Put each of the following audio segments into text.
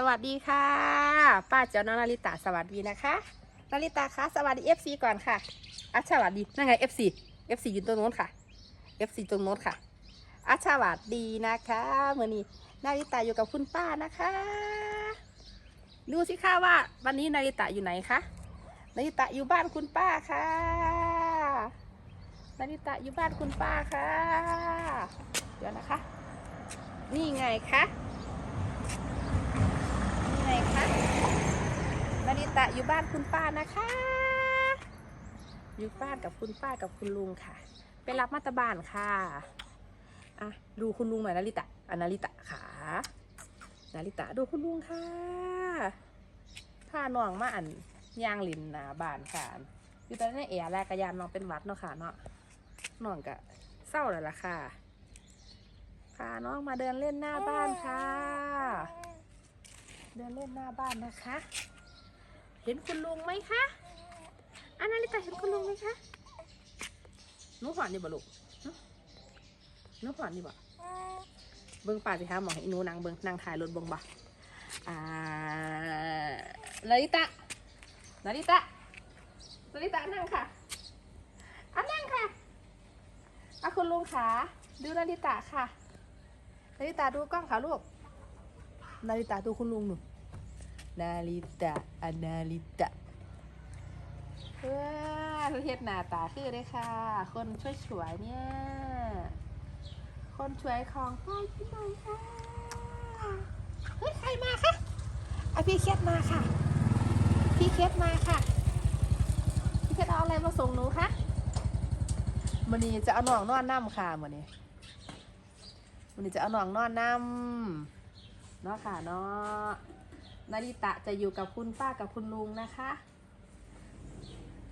สวัสดีค่ะ ป้าเจ้าน้องนาริตาสวัสดีนะคะนาริตาคะสวัสดี FC ก่อนค่ะอะสวัสดีนั่นไง FC FC อยู่ตรงโน้นค่ะ FC ตรงโน้นค่ะอะสวัสดีนะคะเมื่อนี้นาริตาอยู่กับคุณป้านะคะ ดูสิค่ะว่าวันนี้นาริตาอยู่ไหนคะนาริตาอยู่บ้านคุณป้าค่ะนาริตาอยู่บ้านคุณป้าค่ะ เดี๋ยวนะคะ นี่ไงคะ นี่ไงคะนาริตะอยู่บ้านคุณป้านะคะ อยู่บ้านกับคุณป้ากับคุณลุงค่ะ ไปรับมาตาบ้านค่ะอะดูคุณลุงหน่อยนาริตะอะนาริตะค่ะนาริตะดูคุณลุงค่ะพาน้องมาอันย่างลินนาบ้านค่ะอยู่ตอนนี้แอร์แรกกระยานน้องเป็นวัดเนาะค่ะเนาะน้องก็เศร้าแล้วล่ะค่ะพาน้องมาเดินเล่นหน้าบ้านค่ะ เดินเล่นหน้าบ้านนะคะ เห็นคุณลุงไหมคะอันนาริตาเห็นคุณลุงไหมคะหนูหอนนี่บ่ลูกหนูหอนนี่บ่เบิ้งป่าสิคะหมอให้หนูนางเบิ้งนางถ่ายรถเบิ้งบ่อ่านาริตะนาริตะนาริตะนั่งค่ะอะนั่งค่ะอะคุณลุงขาดูนาริตะค่ะนาริตาดูกล้องค่ะลูก นาริตาดูคุณลุงหนูนาริตาอนาริตาเพื่อเฮ็ดหน้าตาคือได้ค่ะ คนช่วยสวยเนี่ย คนช่วยของพ่อพี่หน่อยค่ะเฮ้ยใครมาคะอะพี่เคสมาค่ะ พี่เคสมาค่ะ พี่เคสเอาอะไรมาส่งหนูคะมันนี้จะเอาหนองนอนน้ำค่ะมันนี้วันนี้จะเอาหนองนอนน้ำ เนาะค่ะเนาะนาริตะจะอยู่กับคุณป้ากับคุณลุงนะคะ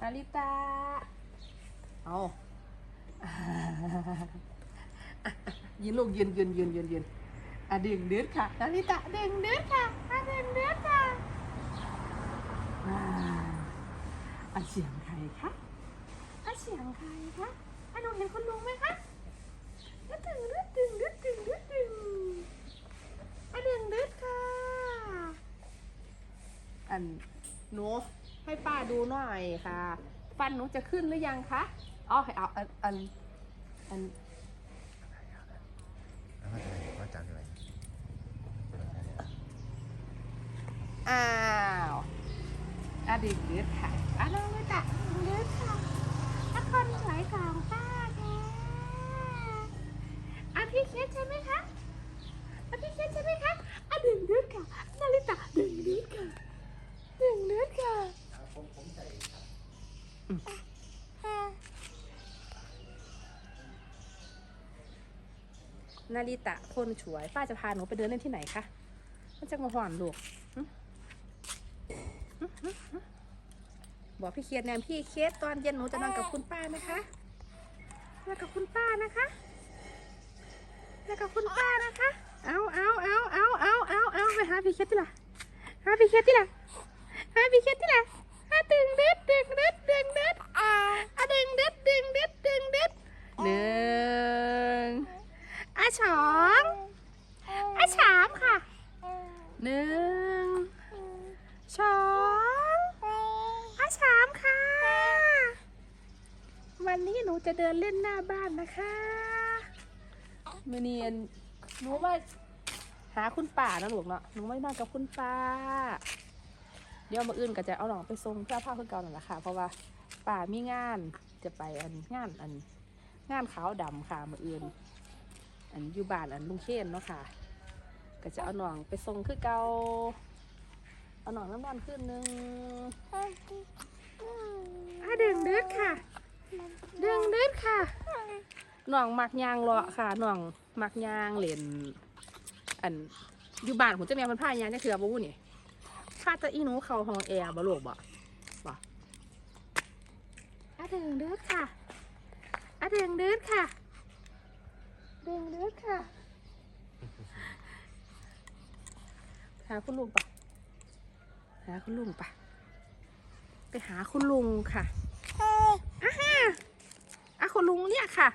นาริตะเอายืนลูกยืนยืนยืนยืนยืนอะดึงเดือดค่ะนาริตะดึงเดือดค่ะอะดึงเดือดค่ะอะเสียงใครคะอะเสียงใครคะอะหนูเห็นคุณลุงไหมคะดึงดึงดึงดึงดึงดึงดึงอันดึงดึงค่ะ อันหนูให้ป้าดูหน่อยค่ะ ฟันหนูจะขึ้นหรือยังคะอ๋อให้เอาอันอันอันแล้วก็อะไรก็จำอะไรอ้าวอะดึงดึงค่ะอะน้องไม่ตัดดึงค่ะถ้าคนสวยของป้าแท้อะพี่เคสใช่ไหมคะอะพี่เคสใช่ไหมคะอะดึงดึงค่ะนาริตะดึงดึงค่ะดึงดึงค่ะ นาริตะคนสวย ป้าจะพาหนูไปเดินเล่นที่ไหนคะ มันจะมาห่อนลูกหึหึหึหึบอกพี่เคียดแนมพี่เคสตอนเย็นหนูจะนอนกับคุณป้านะคะนอนกับคุณป้านะคะนอนกับคุณป้านะคะ เอาเอาเอาเอาเอาเอาเอาไปหาพี่เคสที่ละหาพี่เคสที่ละหาพี่เคสที่ละหาดึงเด็ดดึงเด็ดดึงเด็ดอ่าอะดึงเด็ดดึงเด็ดดึงเด็ดหนึ่ง อาสองอาสามค่ะ หนึ่ง สองอาสามค่ะ วันนี้หนู จะเดินเล่นหน้าบ้านนะคะมือเนียนหนูว่าหาคุณป่านะลูกเนาะหนูไม่นอนกับคุณป้าเดี๋ยวมาอื่นก็จะเอาหลองไปส่งเพื่อผ้าเพื่อเก่าหน่อยละค่ะ เพราะว่าป่ามีงานจะไปอันงานอันงานขาวดำค่ะมาอื่น อันอยู่บ้านอันลุงเคนเนาะค่ะ ก็จะเอาหน่องไปส่งคือเกาเอาหน่องน้ำมันขึ้นหนึ่งอะดึงดึดค่ะ ดึงดึดค่ะหน่องมักยางเลาะค่ะหน่องมักยางเหรนอันอยู่บ้านผมจะแม่มันผ้ายางเนี่ยคือบ่วู้นี่ผ้าตะอีหนูเขาห้องแอร์บ่ลูกบ่บ่อะดึงดึดค่ะอะดึงดึดค่ะ ดึงเลือดค่ะหาคุณลุงปะหาคุณลุงปะไปหาคุณลุงค่ะ อะฮะอะคุณลุงเรียกค่ะ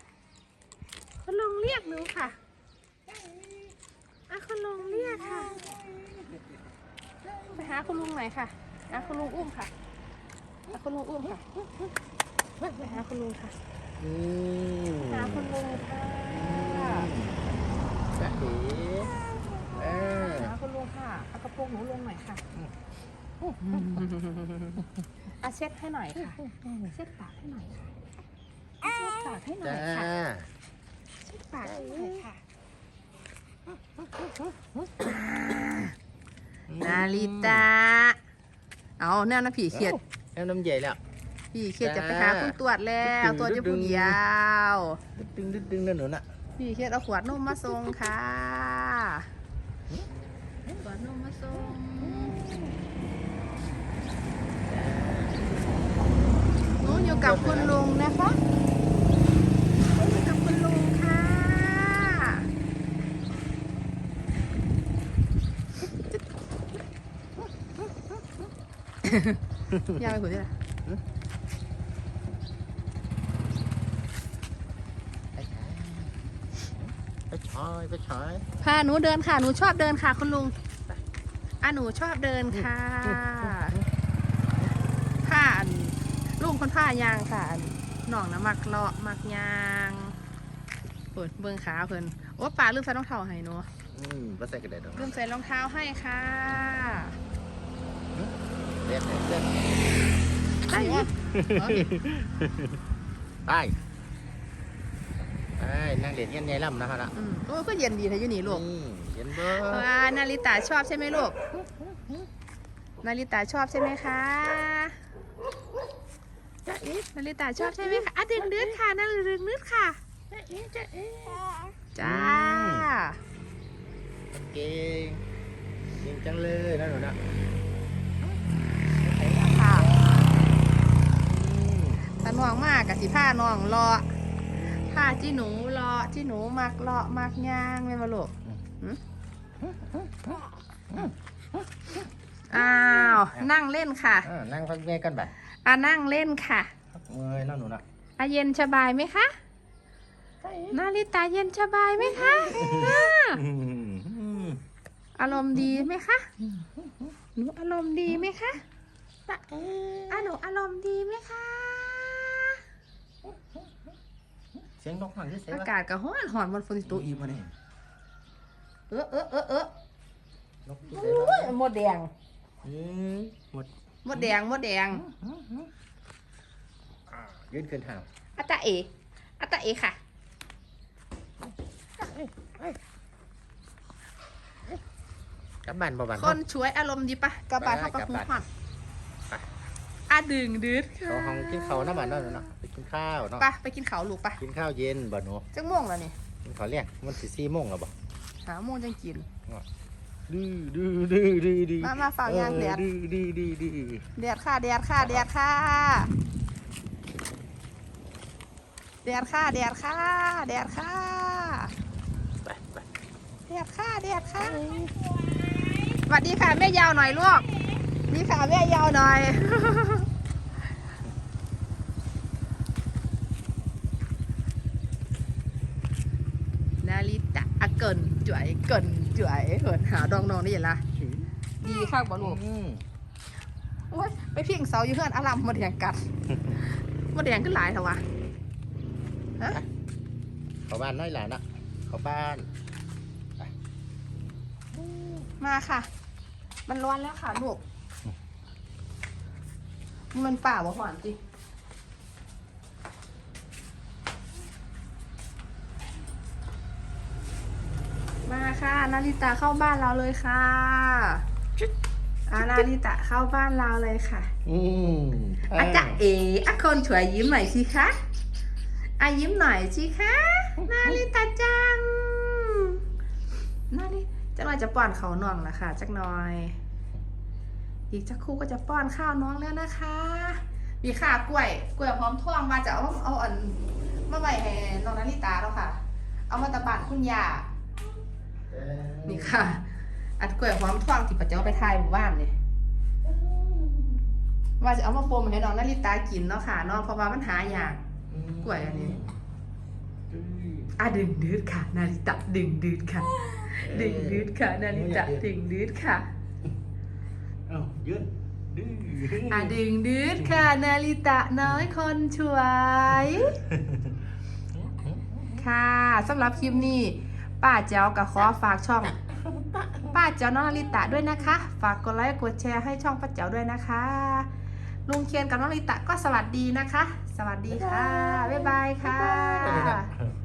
คุณลุงเรียกหนูค่ะอะคุณลุงเรียกค่ะหาคุณลุงหน่อยค่ะหาคุณลุงอุ้มค่ะหาคุณลุงอุ้มค่ะไปหาคุณลุงค่ะอืมหาคุณลุงค่ะจะเอ๋เออหาคุณลุงค่ะเอากระโปรงหนูลงหน่อยค่ะ อาเช็ดให้หน่อยค่ะ เช็ดปากให้หน่อยค่ะ เช็ดปากให้หน่อจ้ายค่ะ เช็ดปากให้หน่อยค่ะ นาริตา เอาแนวนะผีเขียด แล้วน้ำใหญ่แล้วผีเขียดจะไปหาคุณตรวจแล้วดึงๆตัวจะผู้เดียวดึงดึงดึงนั่นหนูน่ะผีเขียดเอาขวดนมมาส่งค่ะ ขวดนมมาส่งหนู อยู่กับคุณลุงนะคะหนูอยู่กับคุณลุงค่ะยาวไปหัวที่ไหนไปชอยไปชอยพาหนูเดินค่ะ หนูชอบเดินค่ะ คุณลุงอะหนูชอบเดินค่ะผ้าอันลุง คนผ้ายางค่ะอันน้องนะมักเลาะมักยางเปิดเบิ้งขาเพิ่นโอ้ป่าลืมใส่รองเท้าให้หนูอืมก็ใส่กระเด็นลืมใส่รองเท้าให้ค่ะเรียกเรียกได้ไหมไปไปนั่งเรียนเงี้ยไงล่ำนะฮะละอืมโอ้ก็เย็นดีเธออยู่นี่ลูกนี่เย็นเบ้ออ่านาริตาชอบใช่ไหมลูกนาริตาชอบใช่ไหมคะจ้าเอ๊ะนาริตาชอบใช่ไหมคะอะดึงนึดค่ะนาดึงนึดค่ะจ้าเก่งเก่งจังเลยนะหนูนะค่ะอืมตาน้องมากกับสิผ้าน้องเลาะผ้าจี้หนูเลาะจี้หนูมักเลาะมักย่างไม่มาลูกหึอ้าว นั่งเล่นค่ะอ่านั่งพักแม่กันไปอะนั่งเล่นค่ะ พักเงยนะหนูนะอะเย็นสบายไหมคะนาริตาเย็นสบายไหมคะอ่าอืมอืมอารมณ์ดีไหมคะ หนูอารมณ์ดีไหมคะอะหนูอารมณ์ดีไหมคะเสียงนกหันที่เสียงอากาศก็ร้อนหอนบนฝนสิตกอีกมาเนี่ยเออเออเออเออนกที่โอเสียง้ยมดแดงอืมหมดมดแดงมดแดงอ่า ยืนขึ้นห่างอัตตาเออัตตาเอค่ะกลับบ้านบ่บ้านคนช่วยอารมณ์ดีปะกระบาดเข้าปะหูหอนอะดึงดืดค่ะเขาห้องกินข้าวนะบ้านเนาะหนูเนาะไปกินข้าวเนาะไปไปกินข้าวลูกปะกินข้าวเย็นบ่หนูจังม่วงแล้วนี่กินข้าวเลี้ยงมันสิสี่โมงแล้วบ่หาโมงจังกินดื้อดื้อดื้อดื้อดื้อมามาฝากยางแดดเออดื้อดื้อดื้อดื้อแดดค่ะแดดค่ะแดดค่ะแดดค่ะแดดค่ะแดดค่ะไปไปแดดค่ะแดดค่ะสวัสดีค่ะแม่ยาวหน่อยลูกนี่ค่ะแม่ยาวหน่อยนาริตะอะเกินจ่วยเกินจ่วยเหินหาดองนองนี่อย่างละดีข้างบ่ลูกอืมโอ้ยไปเพียงเสาอยู่เฮือนอารามมาแดงกัดมาแดงขึ้นหลายเถอะวะฮะ เข้าบ้านน้อยหลานอะเข้าบ้านมาค่ะ มันร้อนแล้วค่ะลูกมันป่าบ่หวานจิมาค่ะ นาริตะเข้าบ้านเราเลยค่ะอานาริตะเข้าบ้านเราเลยค่ะ อืมอาจะเอ๋อะคนช่วยยิ้มหน่อยสิคะ อายิ้มหน่อยสิคะนาริตาจังนาริจักหน่อยจะป้อนเขาน้องละค่ะจักหน่อย อีกจักครู่ก็จะป้อนข้าวน้องแล้วนะคะ มีข่ากล้วยกล้วยพร้อมท่วงมาจะเอาเอาอันมาไว้ให้น้องนาริตาแล้วค่ะ เอามาตะบานคุณยานี่ค่ะ อันกล้วยหอมท่วงที่ปัจเจ้าไปทายหมู่บ้านเนี่ยว่าจะเอามาโปมให้น้องนาริตากินเนาะค่ะเนาะเพราะว่ามันหายาก กล้วยอันนี้ดื้ออะดึงดืดค่ะ นาริตะดึงดืดค่ะ ดึงดืดค่ะ นาริตะดึงดืดค่ะเอ้ายืนดื้ออะดึงดืดค่ะ นาริตะน้อยคนช่วย ค่ะสำหรับคลิปนี้ป้าเจ้ากับขอฝากช่อง ป้าเจ้าน้องนาริตะด้วยนะคะ ฝากกดไลค์กดแชร์ให้ช่องป้าเจ้าด้วยนะคะ ลุงเคียนกับน้องนาริตะก็สวัสดีนะคะ สวัสดีค่ะ บ๊ายบายค่ะบ๊ายบาย